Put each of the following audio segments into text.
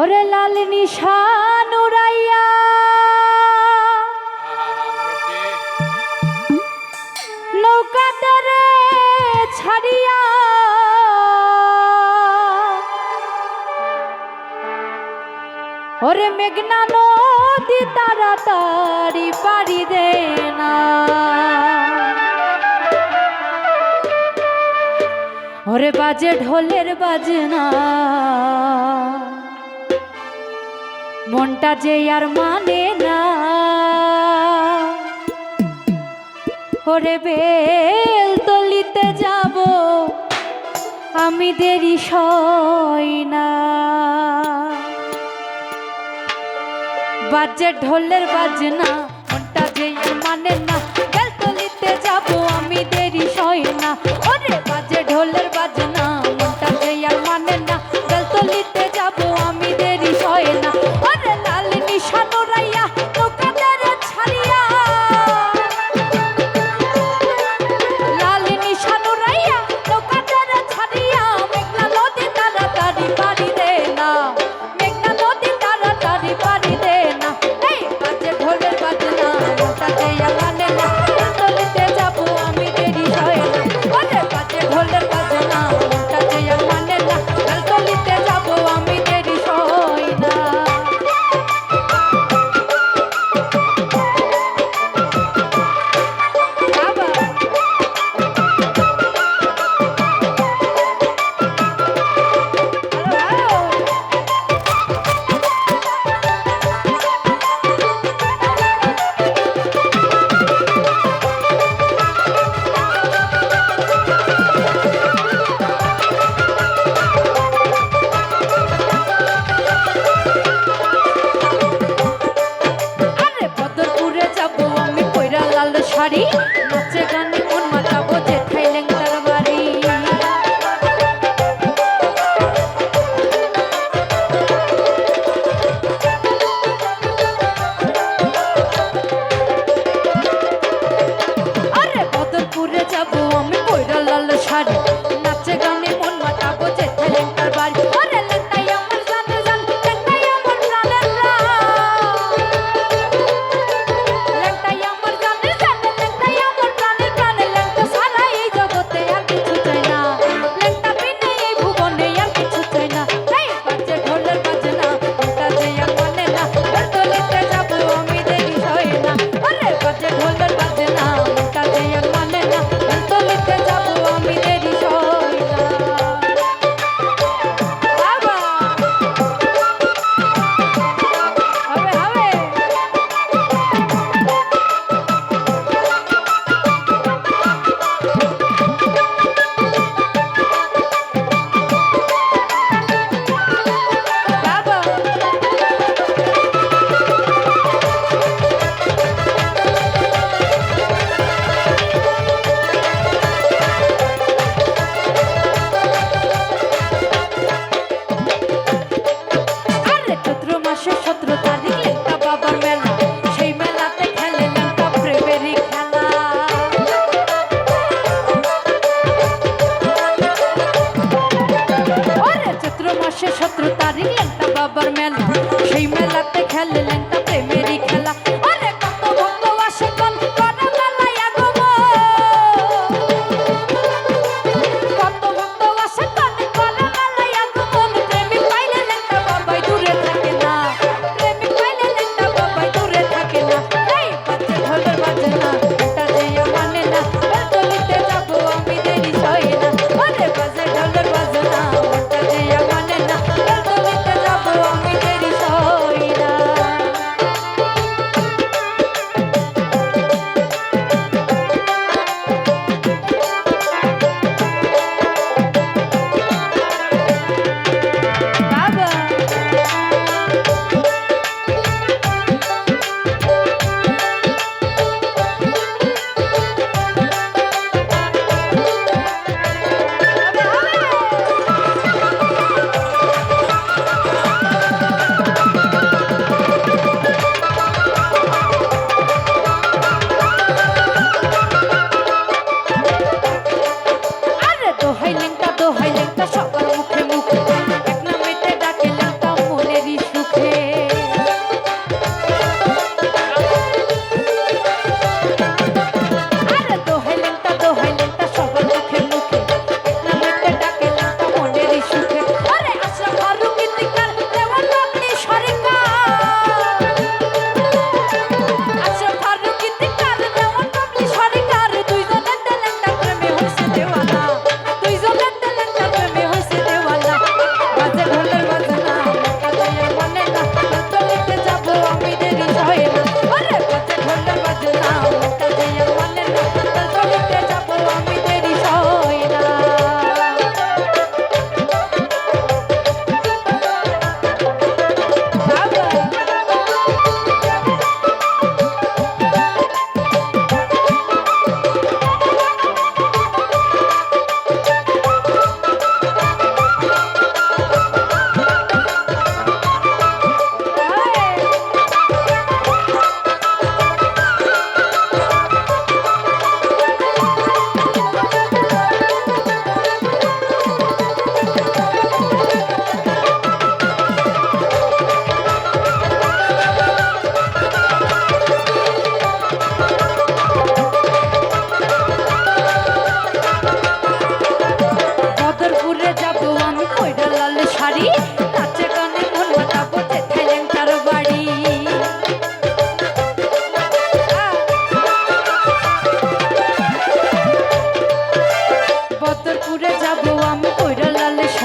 ওরে লাল নিশান উড়াইয়া। নৌকাতে রে ছাড়িয়া ওরে মেঘনা নদী তাড়াতাড়ি পারি দে না। ওরে বাজে ঢোলের বাজনা। মনটা যে আর মানে না। ওরে বেল তলিতে যাব, আমি দেরি সই না। বাজে ঢোলের বাজনা, মনটা যে মানে না। বেল তলিতে যাব, আমি দেরি সই না। ওরে বাজে হরি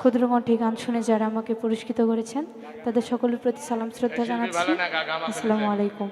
ক্ষুদ্র কণ্ঠিগান শুনে যারা আমাকে পুরস্কৃত করেছেন তাদের সকলের প্রতি সালাম শ্রদ্ধা জানাচ্ছি। আসসালামু আলাইকুম।